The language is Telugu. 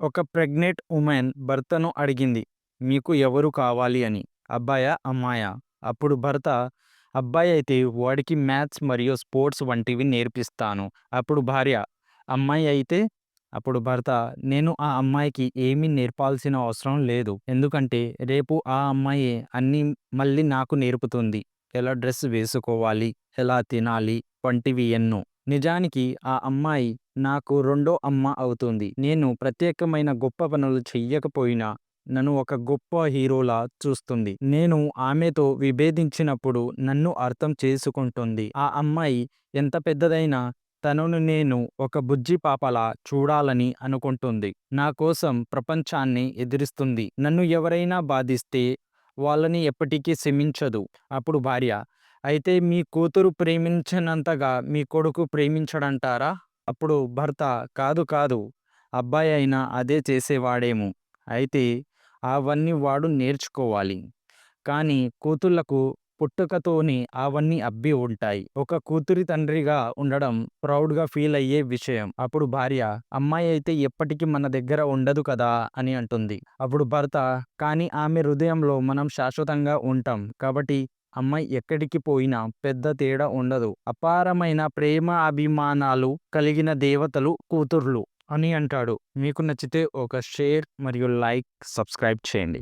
ఒక ప్రెగ్నెంట్ ఉమెన్ భర్తను అడిగింది మీకు ఎవరు కావాలి అని? అబ్బాయా అమ్మాయా. అప్పుడు భర్త అబ్బాయి అయితే వాడికి మ్యాథ్స్ మరియు స్పోర్ట్స్ వంటివి నేర్పిస్తాను. అప్పుడు భార్య అమ్మాయి అయితే? అప్పుడు భర్త నేను ఆ అమ్మాయికి ఏమీ నేర్పాల్సిన అవసరం లేదు. ఎందుకంటే రేపు ఆ అమ్మాయి అన్నీ మళ్ళీ నాకు నేర్పుతుంది. ఎలా డ్రెస్ వేసుకోవాలి ఎలా తినాలి వంటివి ఎన్నో. నిజానికి ఆ అమ్మాయి నాకు రెండో అమ్మ అవుతుంది. నేను ప్రత్యేకమైన గొప్ప పనులు చెయ్యకపోయినా నన్ను ఒక గొప్ప హీరోలా చూస్తుంది. నేను ఆమెతో విభేదించినప్పుడు నన్ను అర్థం చేసుకుంటుంది. ఆ అమ్మాయి ఎంత పెద్దదైనా తనను నేను ఒక బుజ్జి పాపలా చూడాలని అనుకుంటుంది. నా కోసం ప్రపంచాన్ని ఎదిరిస్తుంది. నన్ను ఎవరైనా బాధిస్తే వాళ్ళని ఎప్పటికీ క్షమించదు. అప్పుడు భార్య అయితే మీ కూతురు ప్రేమించినంతగా మీ కొడుకు ప్రేమించడంటారా? అప్పుడు భర్త కాదు కాదు అబ్బాయి అయినా అదే చేసేవాడేమో. అయితే అవన్నీ వాడు నేర్చుకోవాలి. కానీ కూతుళ్ళకు పుట్టుకతోనే అవన్నీ అబ్బి ఉంటాయి. ఒక కూతురి తండ్రిగా ఉండడం ప్రౌడ్గా ఫీల్ అయ్యే విషయం. అప్పుడు భార్య అమ్మాయి అయితే ఎప్పటికీ మన దగ్గర ఉండదు కదా అని అంటుంది. అప్పుడు భర్త కానీ ఆమె హృదయంలో మనం శాశ్వతంగా ఉంటాం. కాబట్టి అమ్మాయి ఎక్కడికి పోయినా పెద్ద తేడా ఉండదు. అపారమైన ప్రేమ అభిమానాలు కలిగిన దేవతలు కూతుర్లు అని అంటాడు. మీకు నచ్చితే ఒక షేర్ మరియు లైక్ సబ్స్క్రైబ్ చేయండి.